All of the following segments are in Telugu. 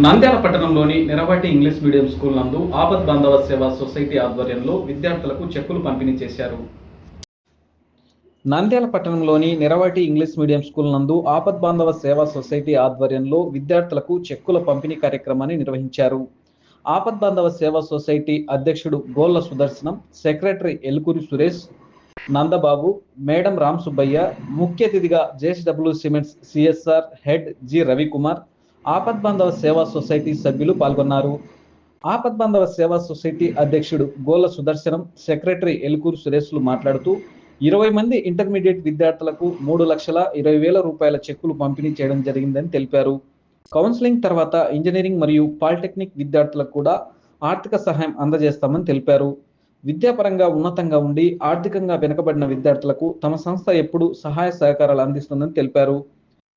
నంద్యాల పట్టణంలోని నిరవాటి ఇంగ్లీష్ మీడియం స్కూల్ నందు ఆపద్ బాంధవ సేవా సొసైటీ ఆధ్వర్యంలో విద్యార్థులకు చెక్కులు పంపిణీ చేశారు. నంద్యాల పట్టణంలోని నిరవాటి ఇంగ్లీష్ మీడియం స్కూల్ నందు ఆపద్ బాంధవ సేవా సొసైటీ ఆధ్వర్యంలో విద్యార్థులకు చెక్కుల పంపిణీ కార్యక్రమాన్ని నిర్వహించారు. ఆపద్ బాంధవ సేవా సొసైటీ అధ్యక్షుడు గోళ్ళ సుదర్శనం సెక్రటరీ ఎలుకూరి సురేష్ నందబాబు మేడం రామ్ సుబ్బయ్య ముఖ్య అతిథిగా JSW cements CSR head G Ravikumar Apadbandhava Seva society సభ్యులు పాల్గొన్నారు. ఆపద్బంధవ సేవా సొసైటీ అధ్యక్షుడు గోల సుదర్శనం సెక్రటరీ ఎలుకూరు సురేష్లు మాట్లాడుతూ ఇరవై మంది ఇంటర్మీడియట్ విద్యార్థులకు మూడు లక్షల ఇరవై వేల రూపాయల చెక్కులు పంపిణీ చేయడం జరిగిందని తెలిపారు. కౌన్సిలింగ్ తర్వాత ఇంజనీరింగ్ మరియు పాలిటెక్నిక్ విద్యార్థులకు కూడా ఆర్థిక సహాయం అందజేస్తామని తెలిపారు. విద్యాపరంగా ఉన్నతంగా ఉండి ఆర్థికంగా వెనుకబడిన విద్యార్థులకు తమ సంస్థ ఎప్పుడు సహాయ సహకారాలు అందిస్తుందని తెలిపారు.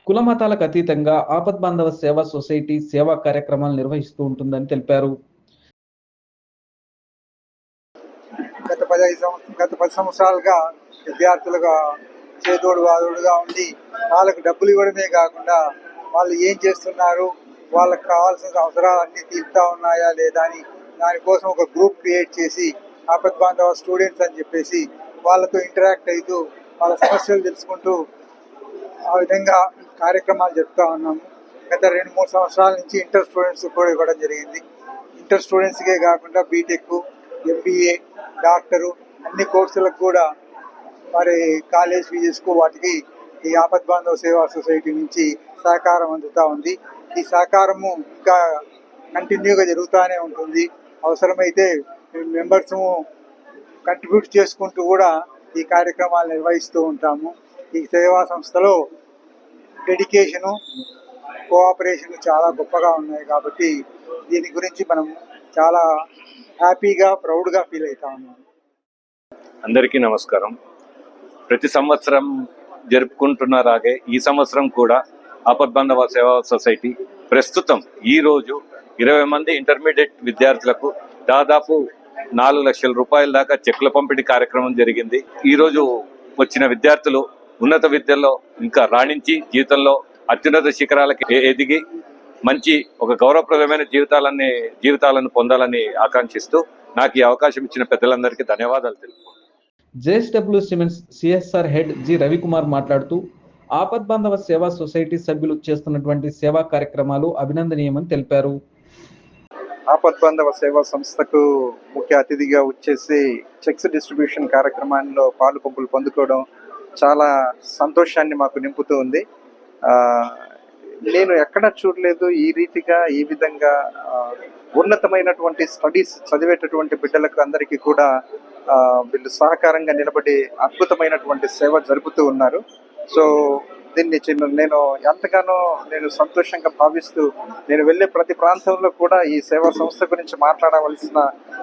కుల మతాలకు అతీతంగా ఆపద్ బాంధవ సేవా సొసైటీ సేవా కార్యక్రమాలు నిర్వహిస్తూ ఉంటుందని తెలిపారు. గత పదహైదు సంవత్సరం గత పది సంవత్సరాలుగా విద్యార్థులుగా చేదోడు వాదోడుగా ఉండి వాళ్ళకు డబ్బులు ఇవ్వడమే కాకుండా వాళ్ళు ఏం చేస్తున్నారు? వాళ్ళకి కావాల్సిన అవసరాలన్నీ తీరుతా ఉన్నాయా లేదా అని దానికోసం ఒక గ్రూప్ క్రియేట్ చేసి ఆపద్ బాంధవ స్టూడెంట్స్ అని చెప్పేసి వాళ్ళతో ఇంటరాక్ట్ అవుతూ వాళ్ళ సమస్యలు తెలుసుకుంటూ ఆ విధంగా కార్యక్రమాలు చెప్తా ఉన్నాము. గత రెండు మూడు సంవత్సరాల నుంచి ఇంటర్ స్టూడెంట్స్ కూడా ఇవ్వడం జరిగింది. ఇంటర్ స్టూడెంట్స్కే కాకుండా బీటెక్ ఎంబీఏ డాక్టరు అన్ని కోర్సులకు కూడా మరి కాలేజ్ ఫీజెస్కు వాటికి ఈ ఆపద్ బాంధవ సేవా సొసైటీ నుంచి సహకారం అందుతూ ఉంది. ఈ సహకారము ఇంకా కంటిన్యూగా జరుగుతూనే ఉంటుంది. అవసరమైతే మెంబర్స్ కంట్రిబ్యూట్ చేసుకుంటూ కూడా ఈ కార్యక్రమాలు నిర్వహిస్తూ ఉంటాము. ఈ సేవా సంస్థలో డెడికేషను కోఆపరేషన్ చాలా గొప్పగా ఉన్నాయి కాబట్టి దీని గురించి మనం చాలా హ్యాపీగా ప్రౌడ్గా ఫీల్ అవుతా ఉన్నాం. అందరికీ నమస్కారం. ప్రతి సంవత్సరం జరుపుకుంటున్నారాగే ఈ సంవత్సరం కూడా ఆపద్బంధవ సేవా సొసైటీ ప్రస్తుతం ఈరోజు ఇరవై మంది ఇంటర్మీడియట్ విద్యార్థులకు దాదాపు నాలుగు లక్షల రూపాయల దాకా చెక్ల పంపిణీ కార్యక్రమం జరిగింది. ఈరోజు వచ్చిన విద్యార్థులు ఉన్నత విద్యలో ఇంకా రాణించి జీవితంలో అత్యున్నత శిఖరాలకి ఎదిగి మంచి ఒక గౌరవప్రదమైన జీవితాలని జీవితాలను పొందాలని ఆకాంక్షిస్తూ నాకు ఈ అవకాశం ఇచ్చిన పెద్దలందరికీ ధన్యవాదాలు తెలుపు JSW cements CSR head G Ravikumar మాట్లాడుతూ ఆపద్ బాంధవ సేవా సొసైటీ సభ్యులు చేస్తున్నటువంటి సేవా కార్యక్రమాలు అభినందనీయమని తెలిపారు. ఆపద్ బాంధవ సేవా సంస్థకు ముఖ్య అతిథిగా వచ్చేసి చెక్స్ డిస్ట్రిబ్యూషన్ కార్యక్రమాల్లో పాలు పంపులు పొందుకోవడం చాలా సంతోషాన్ని మాకు నింపుతూ ఉంది. నేను ఎక్కడ చూడలేదు ఈ రీతిగా ఈ విధంగా ఉన్నతమైనటువంటి స్టడీస్ చదివేటటువంటి బిడ్డలకు అందరికీ కూడా వీళ్ళు సహకారంగా నిలబడి అద్భుతమైనటువంటి సేవ జరుపుతూ ఉన్నారు. సో దీన్ని చిన్న నేను ఎంతగానో నేను సంతోషంగా భావిస్తూ నేను వెళ్ళే ప్రతి ప్రాంతంలో కూడా ఈ సేవా సంస్థ గురించి మాట్లాడవలసిన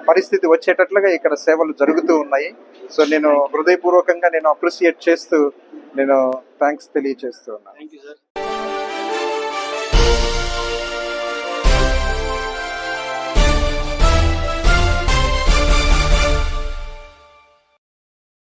పరిస్థితి వచ్చేటట్లుగా ఇక్కడ సేవలు జరుగుతూ ఉన్నాయి. సో నేను హృదయపూర్వకంగా నేను అప్రిసియేట్ చేస్తూ నేను థ్యాంక్స్ తెలియజేస్తూ ఉన్నాను.